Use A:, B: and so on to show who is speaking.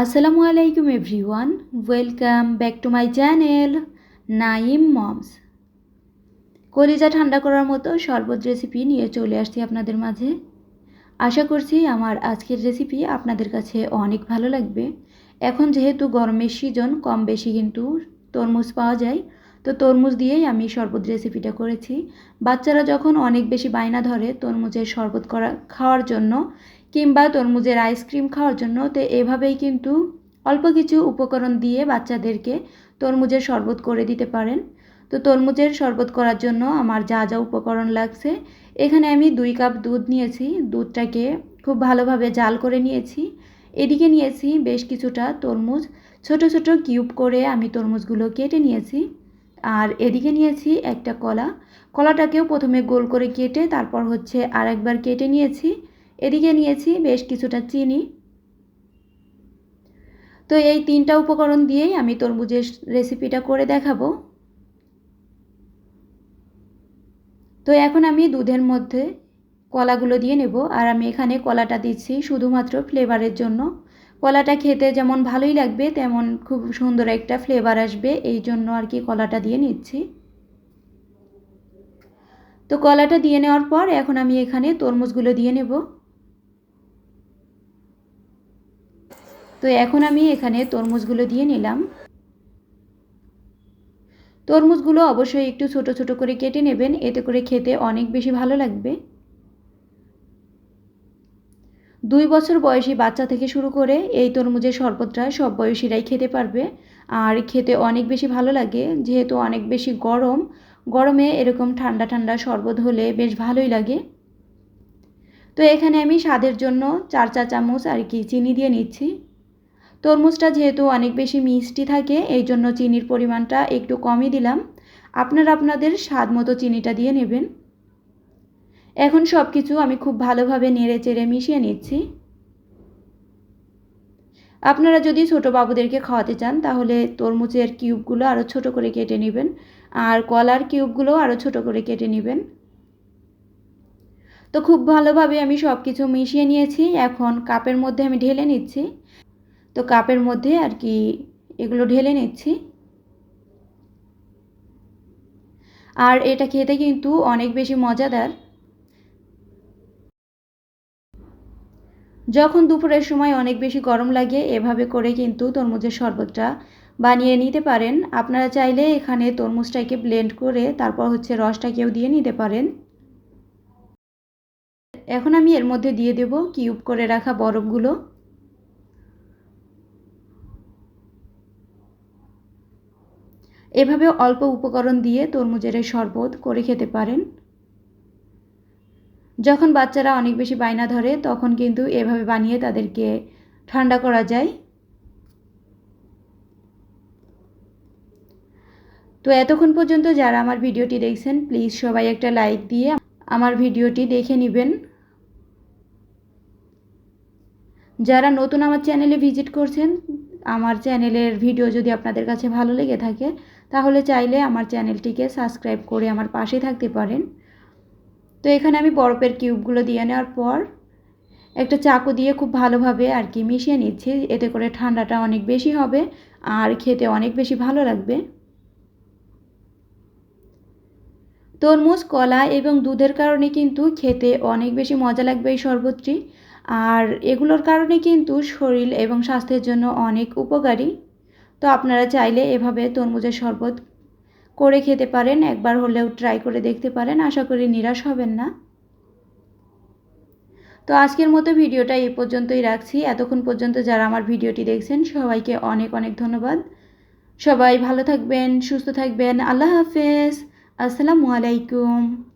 A: আসসালামু আলাইকুম everyone, welcome back to my channel Naim moms. কলিজা ঠান্ডা করার মতো শরবত রেসিপি নিয়ে চলে আসছি আপনাদের মাঝে। আশা করছি আমার আজকের রেসিপি আপনাদের কাছে অনেক ভালো লাগবে। এখন যেহেতু গরমের সিজন, কম বেশি কিন্তু তরমুজ পাওয়া যায়, তো তরমুজ দিয়েই আমি শরবত রেসিপিটা করেছি। বাচ্চারা যখন অনেক বেশি বায়না ধরে তরমুজের শরবত করা, খাওয়ার জন্য কিংবা তরমুজের আইসক্রিম খাওয়ার জন্য, তো এভাবেই কিন্তু অল্প কিছু উপকরণ দিয়ে বাচ্চাদেরকে তরমুজের শরবত করে দিতে পারেন। তো তরমুজের শরবত করার জন্য আমার যা যা উপকরণ লাগছে, এখানে আমি দুই কাপ দুধ নিয়েছি। দুধটাকে খুব ভালোভাবে জাল করে নিয়েছি। এদিকে নিয়েছি বেশ কিছুটা তরমুজ। ছোট ছোট কিউব করে আমি তরমুজগুলো কেটে নিয়েছি। আর এদিকে নিয়েছি একটা কলা। কলাটাকেও প্রথমে গোল করে কেটে তারপর হচ্ছে আর একবার কেটে নিয়েছি। এদিকে নিয়েছি বেশ কিছুটা চিনি। তো এই তিনটা উপকরণ দিয়েই আমি তরমুজের রেসিপিটা করে দেখাবো। তো এখন আমি দুধের মধ্যে কলাগুলো দিয়ে নেব। আর আমি এখানে কলাটা দিচ্ছি শুধুমাত্র ফ্লেভারের জন্য। কলাটা খেতে যেমন ভালোই লাগবে, তেমন খুব সুন্দর একটা ফ্লেভার আসবে। এই জন্য আর কি কলাটা দিয়ে নিচ্ছি। তো কলাটা দিয়ে নেওয়ার পর এখন আমি এখানে তরমুজগুলো দিয়ে নেব। তো এখন আমি এখানে তরমুজগুলো দিয়ে নিলাম। তরমুজগুলো অবশ্যই একটু ছোট ছোট করে কেটে নেবেন, এতে করে খেতে অনেক বেশি ভালো লাগবে। দুই বছর বয়সী বাচ্চা থেকে শুরু করে এই তরমুজের শরবতটা সব বয়সীরাই খেতে পারবে। আর খেতে অনেক বেশি ভালো লাগে, যেহেতু অনেক বেশি গরম। গরমে এরকম ঠান্ডা ঠান্ডা শরবত হলে বেশ ভালোই লাগে। তো এখানে আমি স্বাদের জন্য চার চা চামচ আর কি চিনি দিয়ে নিচ্ছি। তরমুজটা যেহেতু অনেক বেশি মিষ্টি থাকে, এই জন্য চিনির পরিমাণটা একটু কমই দিলাম। আপনারা আপনাদের স্বাদ মতো চিনিটা দিয়ে নেবেন। এখন সব কিছু আমি খুব ভালোভাবে নেড়ে চেড়ে মিশিয়ে নিচ্ছি। আপনারা যদি ছোটো বাবুদেরকে খাওয়াতে চান, তাহলে তরমুজের কিউবগুলো আরও ছোট করে কেটে নেবেন, আর কলার কিউবগুলো আরও ছোট করে কেটে নেবেন। তো খুব ভালোভাবে আমি সব কিছু মিশিয়ে নিয়েছি। এখন কাপের মধ্যে আমি ঢেলে নিচ্ছি। তো কাপের মধ্যে আর কি এগুলো ঢেলে নিচ্ছি। আর এটা খেতে কিন্তু অনেক বেশি মজাদার। যখন দুপুরের সময় অনেক বেশি গরম লাগে, এভাবে করে কিন্তু তরমুজের শরবতটা বানিয়ে নিতে পারেন। আপনারা চাইলে এখানে তরমুজটাকে ব্লেন্ড করে তারপর হচ্ছে রসটাকেও দিয়ে নিতে পারেন। এখন আমি এর মধ্যে দিয়ে দেব কিউব করে রাখা বরফগুলো। এভাবে অল্প উপকরণ দিয়ে তরমুজের এই শরবত করে খেতে পারেন। যখন বাচ্চারা অনেক বেশি বায়না ধরে, তখন কিন্তু এভাবে বানিয়ে তাদেরকে ঠান্ডা করা যায়। তো এতক্ষণ পর্যন্ত যারা আমার ভিডিওটি দেখছেন, প্লিজ সবাই একটা লাইক দিয়ে আমার ভিডিওটি দেখে নেবেন। যারা নতুন আমার চ্যানেলে ভিজিট করছেন, আমার চ্যানেলের ভিডিও যদি আপনাদের কাছে ভালো লেগে থাকে তাহলে চাইলে আমার চ্যানেলটিকে সাবস্ক্রাইব করে আমার পাশে থাকতে পারেন। তো এখানে আমি বরফের কিউবগুলো দিয়ে নেওয়ার পর একটা চাকু দিয়ে খুব ভালোভাবে আর কি মিশিয়ে নিচ্ছি। এতে করে ঠান্ডাটা অনেক বেশি হবে আর খেতে অনেক বেশি ভালো লাগবে। তরমুজ, কলা এবং দুধের কারণে কিন্তু খেতে অনেক বেশি মজা লাগবে এই শরবতটি। আর এগুলোর কারণে কিন্তু শরীর এবং স্বাস্থ্যের জন্য অনেক উপকারী। তো আপনারা চাইলে এভাবে তরমুজের শরবত করে খেতে পারেন, একবার হলেও ট্রাই করে দেখতে পারেন। আশা করি নিরাশ হবেন না। তো আজকের মতো ভিডিওটা এই পর্যন্তই রাখছি। এতক্ষণ পর্যন্ত যারা আমার ভিডিওটি দেখছেন, সবাইকে অনেক অনেক ধন্যবাদ। সবাই ভালো থাকবেন, সুস্থ থাকবেন। আল্লাহ হাফেজ। আসসালামু আলাইকুম।